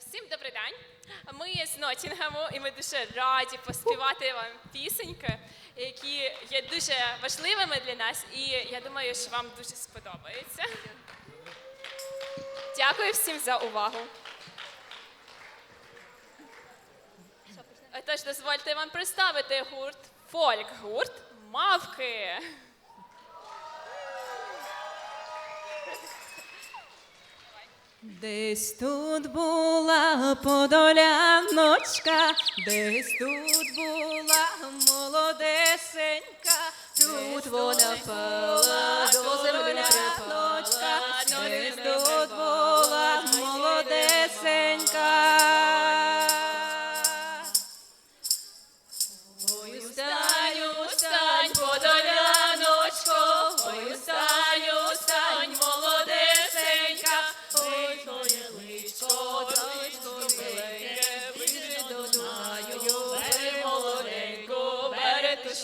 Всім добрий день. Ми з Нотінгему, і ми дуже раді поспівати вам пісеньки, які є дуже важливими для нас, і я думаю, що вам дуже сподобається. Дякую всім за увагу. Тож дозвольте вам представити гурт фольк-гурт Мавки. Десь тут була подоляночка, десь тут була молодесенька, тут вона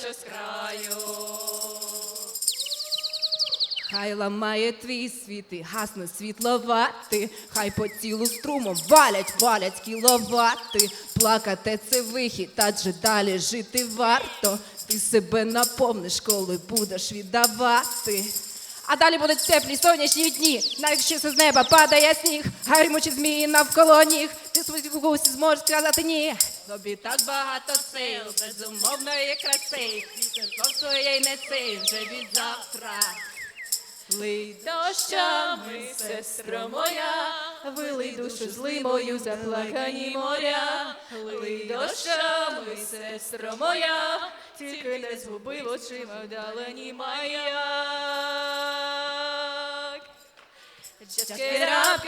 що з краю. Хай ламає твій світ і гасне світловати, хай по тілу струмом валять, валять кіловати. Плакати це вихід, адже далі жити варто. Ти себе наповниш, коли будеш віддавати. А далі будуть теплі сонячні дні, навіть якщо з неба падає сніг, гармучі змії навколо ніг, ти свої гусі зможеш сказати ні. Тобі так багато сил, безумовної краси, вітер своєї неси вже від завтра. Лий дощами, сестро моя, вилий душу злимою, заплакані моря, лий дощами, сестро моя, тільки не згуби очима вдалені маяк. Just get up,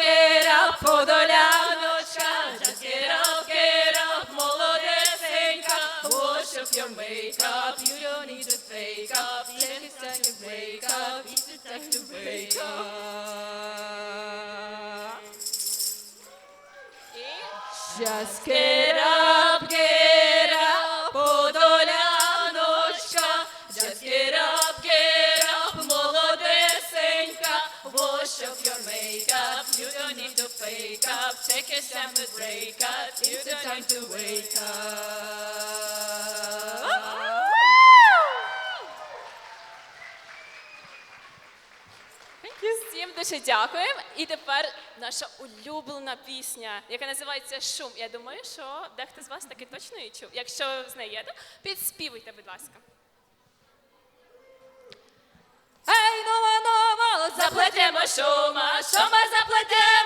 wash off your makeup, you don't need to fake up, then it's time to wake up, it's time to wake up. Just get up, get up, подоляночка, just get up, get up, молодесенька, wash off your makeup, you don't need to fake up, take a time to break up, it's the time to wake up. Дуже дякуємо. І тепер наша улюблена пісня, яка називається Шум. Я думаю, що дехто з вас таки точно її чув. Якщо знаєте, підспівуйте, будь ласка. Ей, нова, нова, заплетемо шума, шума заплетемо,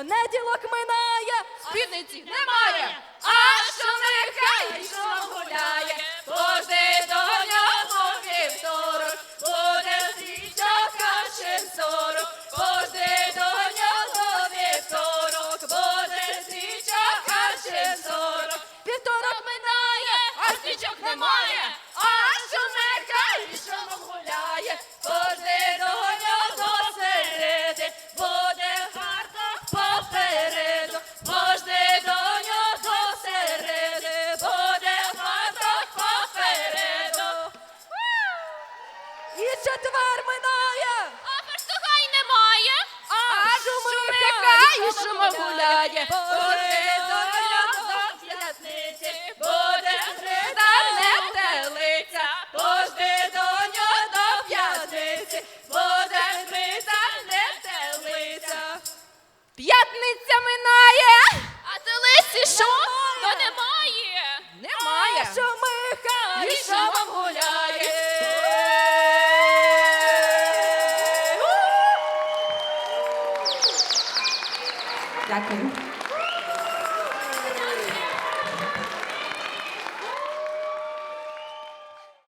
Понеділок минає, спідниці немає, четвер минає, А фартугай немає. а шумика і шумом гуляє. Пожди, доню, до п'ятниці, буде грида не телиця. Пожди, доню, до п'ятниці, буде грида не телиця. П'ятниця минає. А телиці що? То немає. Дякую.